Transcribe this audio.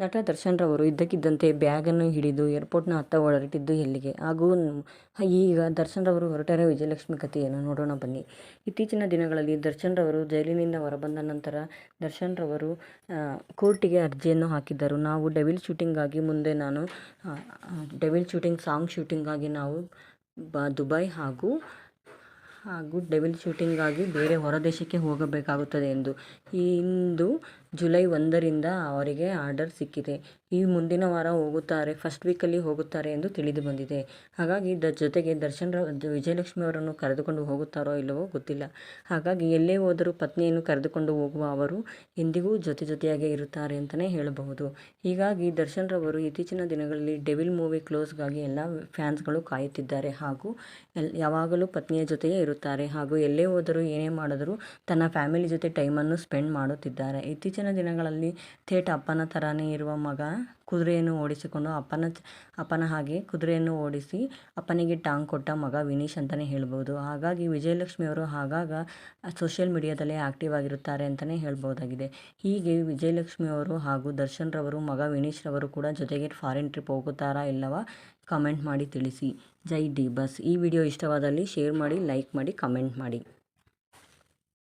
ನಟ ದರ್ಶನ್ ರವರು ಇದ್ದಕ್ಕಿದ್ದಂತೆ ಬ್ಯಾಗನ್ನು ಹಿಡಿದು ಏರ್ಪೋರ್ಟ್ನ ಹತ್ತ ಹೊರಟಿದ್ದು ಎಲ್ಲಿಗೆ? ಹಾಗೂ ಈಗ ದರ್ಶನ್ ರವರು ಹೊರಟರೆ ವಿಜಯಲಕ್ಷ್ಮಿ ಕಥೆಯನ್ನು ನೋಡೋಣ ಬನ್ನಿ. ಇತ್ತೀಚಿನ ದಿನಗಳಲ್ಲಿ ದರ್ಶನ್ ರವರು ಜೈಲಿನಿಂದ ಹೊರಬಂದ ನಂತರ ದರ್ಶನ್ ರವರು ಕೋರ್ಟಿಗೆ ಅರ್ಜಿಯನ್ನು ಹಾಕಿದ್ದರು. ನಾವು ಡೆವಿಲ್ ಶೂಟಿಂಗಾಗಿ ಮುಂದೆ ನಾನು ಡೆವಿಲ್ ಶೂಟಿಂಗ್, ಸಾಂಗ್ ಶೂಟಿಂಗಾಗಿ ನಾವು ಬ, ದುಬೈ ಹಾಗೂ ಹಾಗೂ ಡೆವಿಲ್ ಶೂಟಿಂಗ್ಗಾಗಿ ಬೇರೆ ಹೊರದೇಶಕ್ಕೆ ಹೋಗಬೇಕಾಗುತ್ತದೆ ಎಂದು. ಇಂದು ಜುಲೈ ಒಂದರಿಂದ ಅವರಿಗೆ ಆರ್ಡರ್ ಸಿಕ್ಕಿದೆ. ಈ ಮುಂದಿನ ವಾರ ಹೋಗುತ್ತಾರೆ ಫಸ್ಟ್ ವೀಕಲ್ಲಿ ಹೋಗುತ್ತಾರೆ ಎಂದು ತಿಳಿದು ಬಂದಿದೆ. ಹಾಗಾಗಿ ದ ಜೊತೆಗೆ ದರ್ಶನ್ ವಿಜಯಲಕ್ಷ್ಮಿ ಅವರನ್ನು ಕರೆದುಕೊಂಡು ಹೋಗುತ್ತಾರೋ ಇಲ್ಲವೋ ಗೊತ್ತಿಲ್ಲ. ಹಾಗಾಗಿ ಎಲ್ಲೇ ಹೋದರೂ ಪತ್ನಿಯನ್ನು ಕರೆದುಕೊಂಡು ಹೋಗುವ ಅವರು ಎಂದಿಗೂ ಜೊತೆ ಜೊತೆಯಾಗೇ ಇರುತ್ತಾರೆ ಅಂತಲೇ ಹೇಳಬಹುದು. ಹೀಗಾಗಿ ದರ್ಶನ್ ರವರು ಇತ್ತೀಚಿನ ದಿನಗಳಲ್ಲಿ ಡೆವಿಲ್ ಮೂವಿ ಕ್ಲೋಸ್ಗಾಗಿ ಎಲ್ಲ ಫ್ಯಾನ್ಸ್ಗಳು ಕಾಯುತ್ತಿದ್ದಾರೆ ಹಾಗೂ ಯಾವಾಗಲೂ ಪತ್ನಿಯ ಜೊತೆಯೇ ಇರುತ್ತಾರೆ ಹಾಗೂ ಎಲ್ಲೇ ಹೋದರೂ ಏನೇ ಮಾಡಿದರೂ ತನ್ನ ಫ್ಯಾಮಿಲಿ ಜೊತೆ ಟೈಮನ್ನು ಸ್ಪೆಂಡ್ ಮಾಡುತ್ತಿದ್ದಾರೆ. ಇತ್ತೀಚಿನ ದಿನಗಳಲ್ಲಿ ಥೇಟ್ ಅಪ್ಪನ ಥರನೇ ಇರುವ ಮಗ ಕುದುರೆಯನ್ನು ಓಡಿಸಿಕೊಂಡು ಅಪ್ಪನ ಅಪ್ಪನ ಹಾಗೆ ಕುದುರೆಯನ್ನು ಓಡಿಸಿ ಅಪ್ಪನಿಗೆ ಟಾಂಗ್ ಕೊಟ್ಟ ಮಗ ವಿನೀಶ್ ಅಂತಲೇ ಹೇಳ್ಬೋದು. ಹಾಗಾಗಿ ವಿಜಯಲಕ್ಷ್ಮಿಯವರು ಆಗಾಗ ಸೋಷಿಯಲ್ ಮೀಡಿಯಾದಲ್ಲೇ ಆ್ಯಕ್ಟಿವ್ ಆಗಿರುತ್ತಾರೆ ಅಂತಲೇ ಹೇಳ್ಬೋದಾಗಿದೆ. ಹೀಗೆ ವಿಜಯಲಕ್ಷ್ಮಿಯವರು ಹಾಗೂ ದರ್ಶನ್ ರವರು ಮಗ ವಿನೀಶ್ ರವರು ಕೂಡ ಜೊತೆಗೆ ಫಾರಿನ್ ಟ್ರಿಪ್ ಹೋಗುತ್ತಾರಾ ಇಲ್ಲವಾ ಕಮೆಂಟ್ ಮಾಡಿ ತಿಳಿಸಿ. ಜೈ ಡಿ ಬಸ್. ಈ ವಿಡಿಯೋ ಇಷ್ಟವಾದಲ್ಲಿ ಶೇರ್ ಮಾಡಿ, ಲೈಕ್ ಮಾಡಿ, ಕಮೆಂಟ್ ಮಾಡಿ.